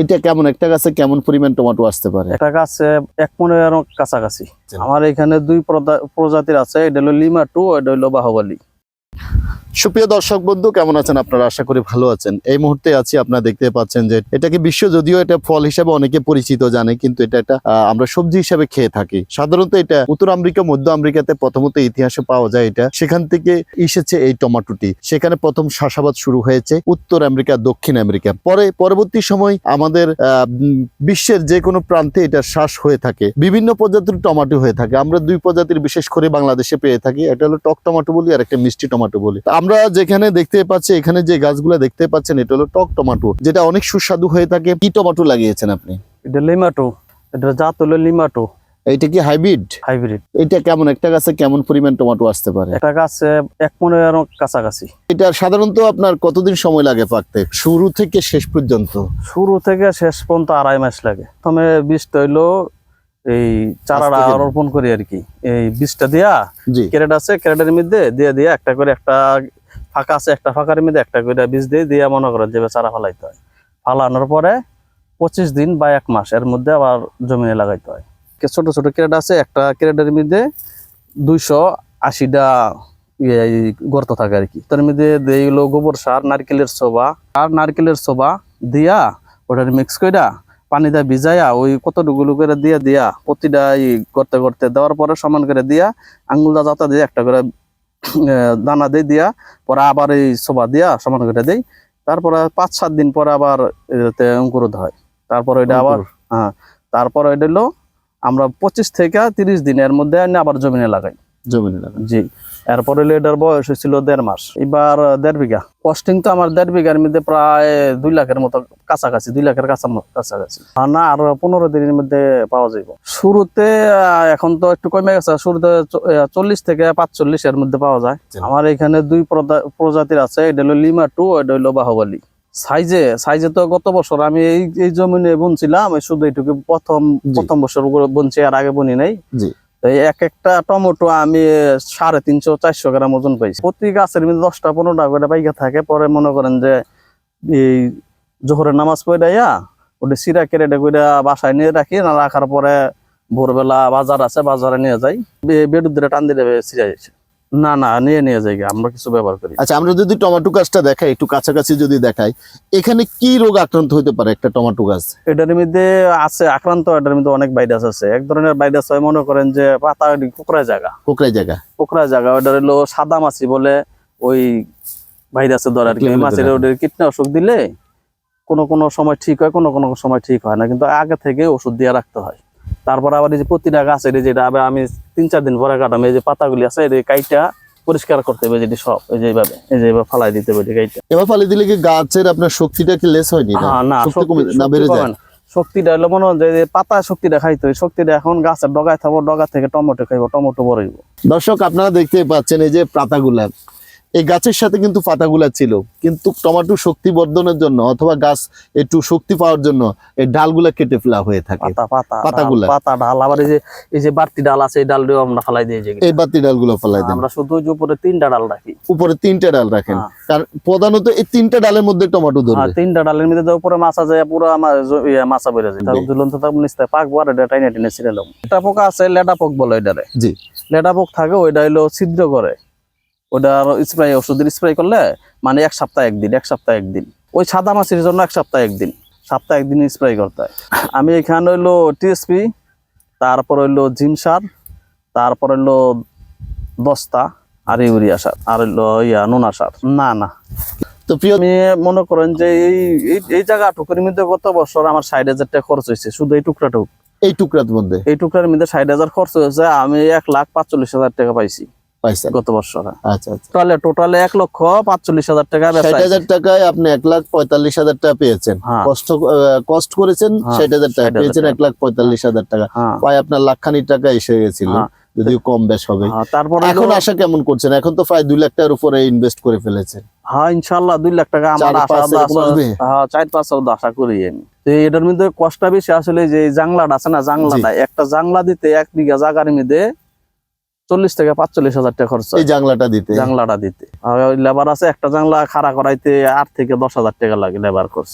এটা কেমন? একটা গাছে কেমন পরিমাণ টমেটো আসতে পারে? একটা গাছে এক আরও কাছাকাছি। আমার এখানে দুই প্রজাতির আছে এটা হলো লিমা টু এটা হলো বাহুবালি। সুপ্রিয় দর্শক বন্ধু, কেমন আছেন? আপনারা আশা করি ভালো আছেন। এই মুহূর্তে আছি, আপনারা দেখতে পাচ্ছেন যে এটাকে বিশ্ব, যদিও এটা ফল হিসেবে অনেকে পরিচিত জানে, কিন্তু এটা একটা আমরা সবজি হিসেবে খেয়ে থাকি। সাধারণত এটা উত্তর আমেরিকা, মধ্য আমেরিকাতে প্রথমত ইতিহাসে পাওয়া যায় এটা। সেখান থেকে এসেছে এই টমেটোটি। সেখানে প্রথম চাষাবাদ শুরু হয়েছে উত্তর আমেরিকা, দক্ষিণ আমেরিকা। পরে, পরবর্তী সময় আমাদের বিশ্বের যে কোনো প্রান্তে এটা শ্বাস হয়ে থাকে। বিভিন্ন প্রজাতির টমাটো হয়ে থাকে। আমরা দুই প্রজাতির বিশেষ করে বাংলাদেশে পেয়ে থাকি। এটা হলো টক টমাটো বলি আর একটা মিষ্টি টমাটো বলি। আমরা যেখানে দেখতে পাচ্ছি এখানে যে গাছগুলো দেখতে পাচ্ছেন এটা হলো টক টমাটো যেটা অনেক সুস্বাদু হয়ে থাকে। কি টমাটো লাগিয়েছেন আপনি? এটা লিমা টু এটা জাত হলো লিমাটো। এটা কি হাইব্রিড? হাইব্রিড। এটা কেমন? একটা গাছে কেমন পরিমাণ টমেটো আসতে পারে? একটা গাছে এক মনের কাছাকাছি। এটা সাধারণত আপনার কতদিন সময় লাগে পাকতে? শুরু থেকে শেষ পর্যন্ত? শুরু থেকে শেষ পর্যন্ত আড়াই মাস লাগে। প্রথমে বীজটা হইল এই চারাটা আজ থেকে? রোপণ করি আর কি। এই বীজটা দিয়া ক্যারেট আছে ক্যারেটের মধ্যে দিয়ে দিয়ে একটা করে একটা ফাঁকা আছে একটা ফাঁকার মধ্যে একটা করে বীজ দিয়ে দিয়ে মনে করেন যে চারা ফালাইতে হয়। ফালানোর পরে পঁচিশ দিন বা এক মাস এর মধ্যে আবার জমিনে লাগাইতে হয়। ছোট ছোট ক্যারেট আছে একটা ক্যারেটের মধ্যে দুইশো আশিটা ইয়ে গর্ত থাকে আর কি। তার মধ্যে এইগুলো গোবর সার নারকেলের সোবা আর নারকেলের সোবা দিয়া ওটার মিক্স কইরা পানি দিয়ে ভিজাইয়া ওই কতটুকুলো করে দিয়ে দিয়া প্রতিটা করতে করতে দেওয়ার পরে সমান করে দিয়া আঙ্গুল দা যাতা দিয়ে একটা করে দানা দিয়ে দিয়া পরে আবার এই সোবা দিয়া সমান করে দেই। তারপরে পাঁচ সাত দিন পরে আবার এতে অঙ্কুরোধ হয়। তারপর এটা আবার হ্যাঁ তারপর এটা হলো আমরা পঁচিশ থেকে তিরিশ দিনের মধ্যে আবার জমিনে লাগাই। জমিনে জি। এরপরে এটার বয়স হয়েছিল দেড় মাস। এবার দেড় বিঘা। কস্টিং তো আমার দেড় বিঘার মধ্যে প্রায় দুই লাখের মতো কাছাকাছি দুই লাখের কাছাকাছি। না আর পনেরো দিনের মধ্যে পাওয়া যাইব। শুরুতে এখন তো একটু কমে গেছে। শুরুতে চল্লিশ থেকে পাঁচচল্লিশ এর মধ্যে পাওয়া যায়। আমার এখানে দুই প্রজাতির আছে। এটা হলো লিমা টু এটা হলো বাহুবালি। সাইজে সাইজে তো গত বছর আমি এই এই জমিনে বুনছিলাম। শুধু এইটুকু প্রথম প্রথম বছর বুনছি আর আগে বুনি নাই। এই এক একটা টমেটো আমি সাড়ে তিনশো, চারশো গ্রাম ওজন পাইছি প্রতি গাছের মধ্যে দশটা, পনেরোটা করে পাইকা থাকে। পরে মনে করেন যে এই জোহরের নামাজ পড়াইয়া ওটা সিরা কেটে করে বাসায় নিয়ে রাখি, না রাখার পরে ভোরবেলা বাজার আছে, বাজারে নিয়ে যাই। বেডুদ্রে টান দিলে সিরা যাচ্ছে না না নিয়ে নিয়ে যাই আমরা কিছু ব্যবহার করি আচ্ছা আমরা যদি টমেটো গাছটা দেখাই একটু কাছাকাছি যদি দেখাই এখানে কি রোগ আক্রান্ত হতে পারে একটা টমেটো গাছ? এটার মধ্যে আছে আক্রান্ত এটার মধ্যে অনেক ভাইরাস আছে। এক ধরনের ভাইরাস হয় মনে করেন যে পাতা কুকরা জায়গা কোকরাই জায়গা পোকরা জায়গা ওটা হলো সাদা মাছি বলে ওই ভাইরাসের ধরে আর কি। মাছের। ওদের কীটনাশক দিলে কোনো কোনো সময় ঠিক হয় কোনো কোনো সময় ঠিক হয় না। কিন্তু আগে থেকে ওষুধ দিয়ে রাখতে হয়। তারপর আবার এই যে প্রতিটা গাছের যেটা আবার আমি তিন চার দিন পরে কাটাম এই যে পাতাগুলি আছে এই কাইটা পরিষ্কার করতে হবে যেটি সব এই যে এইভাবে এই যে এবার ফালাই দিতে হবে কাইটা। এবার ফালাই দিলে কি গাছের আপনার শক্তিটা কি লেস হয়নি না? হ্যাঁ, না না বেড়ে যায়? শক্তিটা হলো মনে হয় যে পাতা শক্তিটা খাইতো হয় শক্তিটা এখন গাছের ডগায় থাকব ডগা থেকে টমেটো খাইবো টমেটো বড় দর্শক আপনারা দেখতে পাচ্ছেন এই যে পাতাগুলা। এই গাছের সাথে কিন্তু পাতাগুলা ছিল। কিন্তু টমেটো শক্তি বর্ধনের জন্য অথবা গাছ একটু শক্তি পাওয়ার জন্য এই ডালগুলা কেটে ফেলা হয়ে থাকে। পাতা পাতা পাতাগুলা। পাতা ডাল আবার এই যে এই যে বাড়তি ডাল আছে এই ডালটাও আমরা ফালাই দিয়ে এই বাতি ডালগুলো ফেলাই দেন। আমরা শুধু উপরে তিনটা ডাল রাখি। উপরে তিনটে ডাল রাখেন। হ্যাঁ। কারণ প্রধানত এই তিনটা ডালের মধ্যে টমাটো ধরবে। তিনটা ডালের মধ্যে যে উপরে মাছা যায় পুরো আমার ইয়ে মাছা বেড়ে যায়। তার জি। ঝুলন্ত থাকব নিচে পাকবো আর এটা টাইনে টেনে ছিঁড়েলাম একটা পোকা আছে লেডা পোক বলে ওইটারে। জি। লেডা পোক থাকে ওইটা হইল ছিদ্র করে। ওটা স্প্রে ওষুধের স্প্রে করলে মানে এক সপ্তাহ একদিন এক সপ্তাহ একদিন। ওই সাদা মাছের জন্য এক সপ্তাহ একদিন সপ্তাহ একদিন স্প্রে করতে হয়। আমি এখানে হইল টিএসপি তারপর হইল জিম সার তারপর হইল দস্তা আর ইউরিয়া সার আর হইল ইয়া নোনা সার। না না। তো প্রিয় আমি মনে করেন যে এই এই- এই জায়গাটুকুর মধ্যে গত বছর আমার ষাট হাজার টাকা খরচ হয়েছে শুধু এই টুকরাটুক। এই টুকরার মধ্যে? এই টুকরার মধ্যে ষাট হাজার খরচ হয়েছে আমি এক লাখ পাঁচচল্লিশ হাজার টাকা পাইছি। পাইছেন? গত বছর আচ্ছা আচ্ছা। টোটালে টোটালে এক লক্ষ পাঁচচল্লিশ হাজার টাকা ষাট হাজার টাকায় আপনি এক লাখ পঁয়তাল্লিশ হাজার টাকা পেয়েছেন। হ্যাঁ। কষ্ট কষ্ট করেছেন হ্যাঁ, ষাট হাজার টাকা পেয়েছেন এক লাখ পঁয়তাল্লিশ হাজার টাকা। হ্যাঁ। প্রায় আপনার লাখখানি টাকা এসে গেছিল হ্যাঁ। যদিও কম বেশ হবে। হ্যাঁ, তারপর এখন আশা কেমন করছেন? এখন তো প্রায় দুই লাখ টাকার উপরে ইনভেস্ট করে ফেলেছেন। হ্যাঁ ইনশাল্লাহ দুই লাখ টাকা আমার চার আশা পাঁচ আশা- আসবে? হ্যাঁ চার পাঁচ হাজার আশা করি আমি। এটার মধ্যে কষ্ট বেশি আসলে যে জাংলাটা আছে না জাংলাটা একটা জাংলা দিতে এক বিঘা জাগার মধ্যে চল্লিশ থেকে পাঁচচল্লিশ হাজার টাকা খরচ। এই জাংলাটা দিতে? জাংলাটা দিতে। লেবার আছে একটা জাংলা খাড়া করাইতে আট থেকে দশ হাজার টাকা লাগে লেবার খরচ।